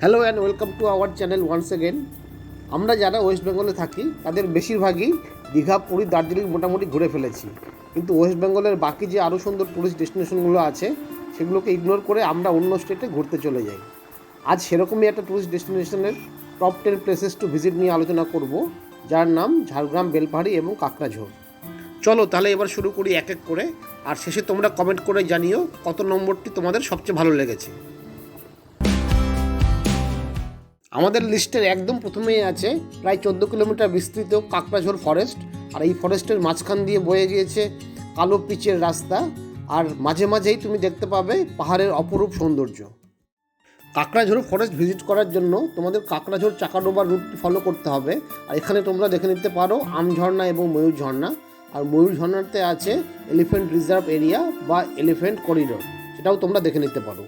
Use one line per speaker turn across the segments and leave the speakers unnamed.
Hello and welcome to our channel once again আমরা যারা West বেঙ্গলে থাকি, তাদের বেশিরভাগই দীঘা, পুরী, দার্জিলিং মোটামুটি ঘুরে ফেলেছি। কিন্তু ওয়েস্ট বেঙ্গলের বাকি যে আরও সুন্দর টুরিস্ট ডেস্টিনেশনগুলো আছে, সেগুলোকে ইগনোর করে আমরা অন্য স্টেটে ঘুরতে চলে যাই। আজ সেরকমই একটা tourist ডেস্টিনেশনের top ten places to visit নিয়ে আলোচনা করব, যার নাম ঝাড়গ্রাম, বেলপাহাড়ি এবং কাঁকড়াঝোড় চলো তাহলে এবার শুরু করি এক এক করে, আর শেষে তোমরা কমেন্ট করে জানিও কত নম্বরটি তোমাদের সবচেয়ে ভালো লেগেছে। আমাদের লিস্টের একদম প্রথমেই আছে প্রায় চোদ্দ কিলোমিটার বিস্তৃত কাকড়াঝোড় ফরেস্ট আর এই ফরেস্টের মাঝখান দিয়ে বয়ে গিয়েছে কালো পিচের রাস্তা, আর মাঝে মাঝেই তুমি দেখতে পাবে পাহাড়ের অপরূপ সৌন্দর্য। কাকড়াঝোড় ফরেস্ট ভিজিট করার জন্য তোমাদের কাকড়াঝোড় চাকাডোবার রুটটি ফলো করতে হবে, আর এখানে তোমরা দেখে নিতে পারো আম ঝর্ণা এবং ময়ূর ঝর্ণা। আর ময়ূর ঝর্ণাতে আছে এলিফ্যান্ট রিজার্ভ এরিয়া বা এলিফ্যান্ট করিডোর সেটাও তোমরা দেখে নিতে পারো।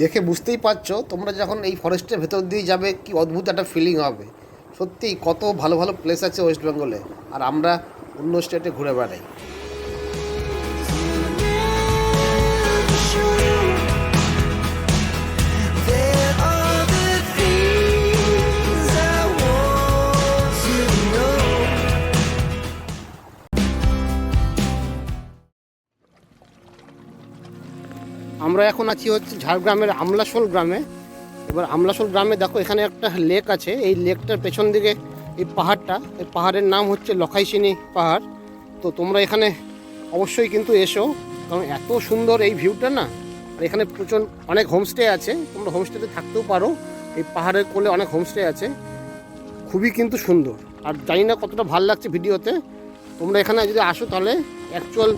দেখে বুঝতেই পারছ, তোমরা যখন এই ফরেস্টের ভেতর দিয়ে যাবে, কি অদ্ভুত একটা ফিলিং হবে। সত্যি কত ভালো ভালো প্লেস আছে ওয়েস্ট বেঙ্গলে আর আমরা অন্য স্টেটে ঘুরে বেড়াই। আমরা এখন আছি হচ্ছে ঝাড়গ্রামের আমলাসোল গ্রামে। এবার আমলাসোল গ্রামে দেখো এখানে একটা লেক আছে। এই লেকটার পেছন দিকে এই পাহাড়টা, এই পাহাড়ের নাম হচ্ছে লখাইসিনি পাহাড়। তো তোমরা এখানে অবশ্যই কিন্তু এসো, কারণ এত সুন্দর এই ভিউটা না। আর এখানে প্রচুর, অনেক হোমস্টে আছে। তোমরা হোমস্টেতে থাকতেও পারো। এই পাহাড়ের কোলে অনেক হোমস্টে আছে। খুবই কিন্তু সুন্দর। আর জানি না কতটা ভালো লাগছে ভিডিওতে। তোমরা এখানে যদি আসো তাহলে অ্যাকচুয়াল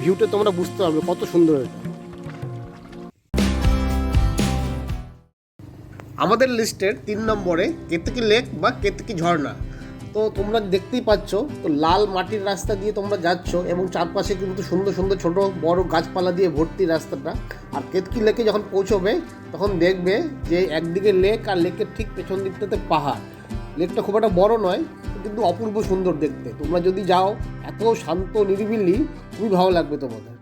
ভিউটা তোমরা বুঝতে পারবে কত সুন্দর এটা। আমাদের লিস্টের তিন নম্বরে কেতকি লেক বা কেতকি ঝর্ণা। তো তোমরা দেখতেই পাচ্ছ, তো লাল মাটির রাস্তা দিয়ে তোমরা যাচ্ছ এবং চারপাশে কিন্তু সুন্দর সুন্দর ছোট বড় গাছপালা দিয়ে ভর্তি রাস্তাটা। আর কেতকি লেকে যখন পৌঁছবে, তখন দেখবে যে একদিকে লেক আর লেকের ঠিক পেছন দিকটাতে পাহাড়। লেকটা খুব একটা বড় নয়, কিন্তু অপূর্ব সুন্দর দেখতে। তোমরা যদি যাও, এত শান্ত নিরিবিলি, খুবই ভালো লাগবে তোমাদের।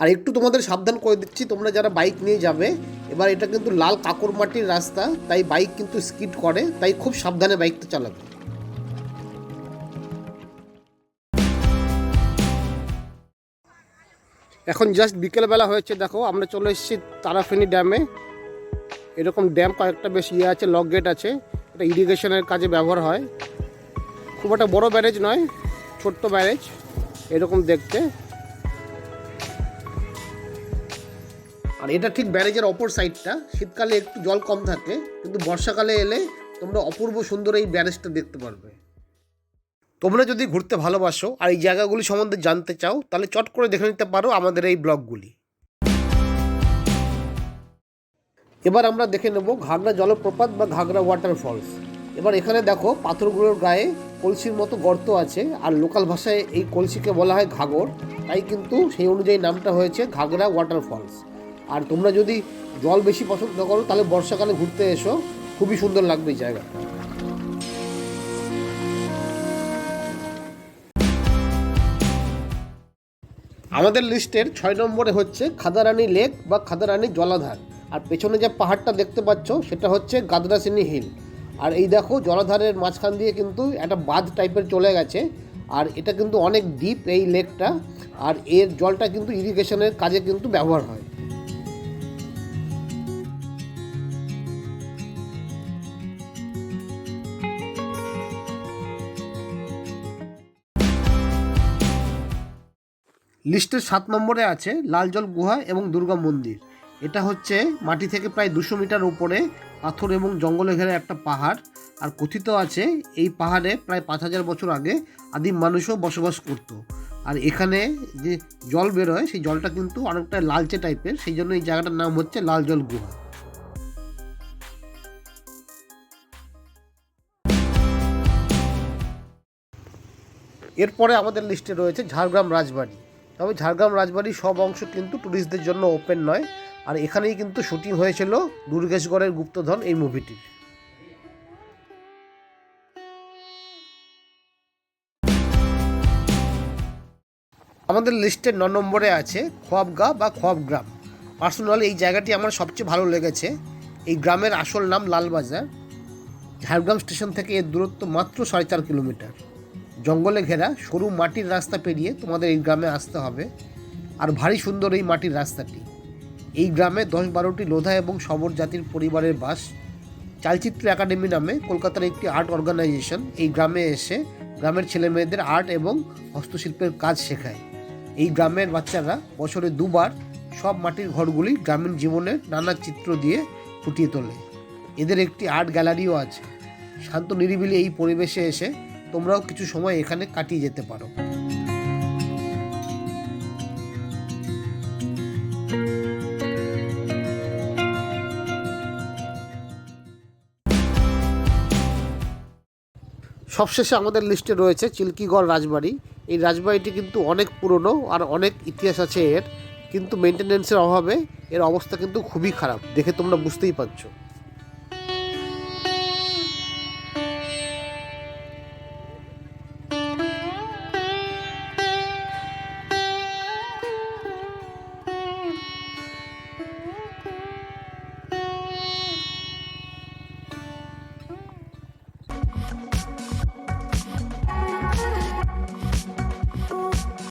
আর একটু তোমাদের সাবধান করে দিচ্ছি, তোমরা যারা বাইক নিয়ে যাবে, এবার এটা কিন্তু লাল কাকর মাটির রাস্তা, তাই বাইক কিন্তু স্কিড করে, তাই খুব সাবধানে বাইকটা চালাবে। এখন জাস্ট বিকেলবেলা হয়েছে, দেখো, আমরা চলে এসেছি তারাফেনি ড্যামে এরকম ড্যাম কয়েকটা বেশ ইয়ে আছে লক গেট আছে, এটা ইরিগেশনের কাজে ব্যবহার হয়। খুব একটা বড় ব্যারেজ নয়, ছোট্ট ব্যারেজ, এরকম দেখতে। আর এটা ঠিক ব্যারেজের অপর সাইডটা। শীতকালে একটু জল কম থাকে, কিন্তু বর্ষাকালে এলে তোমরা অপূর্ব সুন্দর এই ব্যারেজটা দেখতে পারবে। তোমরা যদি ঘুরতে ভালোবাসো আর এই জায়গাগুলি সম্বন্ধে জানতে চাও, তাহলে চট করে দেখে নিতে পারো আমাদের এই ব্লগগুলি। এবার আমরা দেখে নেব ঘাগরা জলপ্রপাত বা ঘাগরা ওয়াটারফলস এবার এখানে দেখো পাথরগুলোর গায়ে কলসির মতো গর্ত আছে, আর লোকাল ভাষায় এই কলসিকে বলা হয় ঘাগর তাই কিন্তু সেই অনুযায়ী নামটা হয়েছে ঘাগরা ওয়াটারফলস আর তোমরা যদি জল বেশি পছন্দ করো, তাহলে বর্ষাকালে ঘুরতে এসো। খুবই সুন্দর লাগবে এই জায়গাটা আমাদের লিস্টের ছয় নম্বরে হচ্ছে খাদারানি লেক বা খাদারানি জলাধার। আর পেছনে যে পাহাড়টা দেখতে পাচ্ছ, সেটা হচ্ছে গাদরাসিনী হিল। আর এই দেখো, জলাধারের মাঝখান দিয়ে কিন্তু একটা বাঁধ টাইপের চলে গেছে। আর এটা কিন্তু অনেক ডিপ এই লেকটা। আর এর জলটা কিন্তু ইরিগেশনের কাজে কিন্তু ব্যবহার হয়। লিস্টের সাত নম্বরে আছে লালজল গুহা এবং দুর্গা মন্দির। এটা হচ্ছে মাটি থেকে প্রায় দুশো মিটার উপরে, পাথর এবং জঙ্গলে ঘেরা একটা পাহাড়। আর কথিত আছে, এই পাহাড়ে প্রায় পাঁচ হাজার বছর আগে আদিম মানুষও বসবাস করত। আর এখানে যে জল বেরোয়, সেই জলটা কিন্তু অনেকটা লালচে টাইপের, সেই জন্য এই জায়গাটার নাম হচ্ছে লালজল গুহা। এরপরে আমাদের লিস্টে রয়েছে ঝাড়গ্রাম রাজবাড়ি। তবে ঝাড়গ্রাম রাজবাড়ির সব অংশ কিন্তু ট্যুরিস্টদের জন্য ওপেন নয়। আর এখানেই কিন্তু শুটিং হয়েছিল দুর্গেশগড়ের গুপ্তধন এই মুভিটির আমাদের লিস্টের ন নম্বরে আছে খোয়াবগা বা খোয়াবগ্রাম। পার্সোনালি এই জায়গাটি আমার সবচেয়ে ভালো লেগেছে। এই গ্রামের আসল নাম লালবাজার। ঝাড়গ্রাম স্টেশন থেকে এর দূরত্ব মাত্র সাড়ে চার কিলোমিটার। জঙ্গলে ঘেরা, সরু মাটির রাস্তা পেরিয়ে তোমাদের এই গ্রামে আসতে হবে। আর ভারী সুন্দর এই মাটির রাস্তাটি। এই গ্রামে দশ বারোটি লোধা এবং সবর জাতির পরিবারের বাস। চালচিত্র একাডেমি নামে কলকাতার একটি আর্ট অর্গানাইজেশন এই গ্রামে এসে গ্রামের ছেলে মেয়েদের আর্ট এবং হস্তশিল্পের কাজ শেখায়। এই গ্রামের বাচ্চারা বছরে দুবার সব মাটির ঘরগুলি গ্রামীণ জীবনের নানা চিত্র দিয়ে ফুটিয়ে তোলে। এদের একটি আর্ট গ্যালারিও আছে। শান্ত নিরিবিলি এই পরিবেশে এসে তোমরাও কিছু সময় এখানে কাটিয়ে যেতে পারো। সবশেষে আমাদের লিস্টে রয়েছে চিল্কিগড় রাজবাড়ি। এই রাজবাড়িটি কিন্তু অনেক পুরনো আর অনেক ইতিহাস আছে এর, কিন্তু মেনটেনেন্সের অভাবে এর অবস্থা কিন্তু খুবই খারাপ। দেখে তোমরা বুঝতেই পারছ।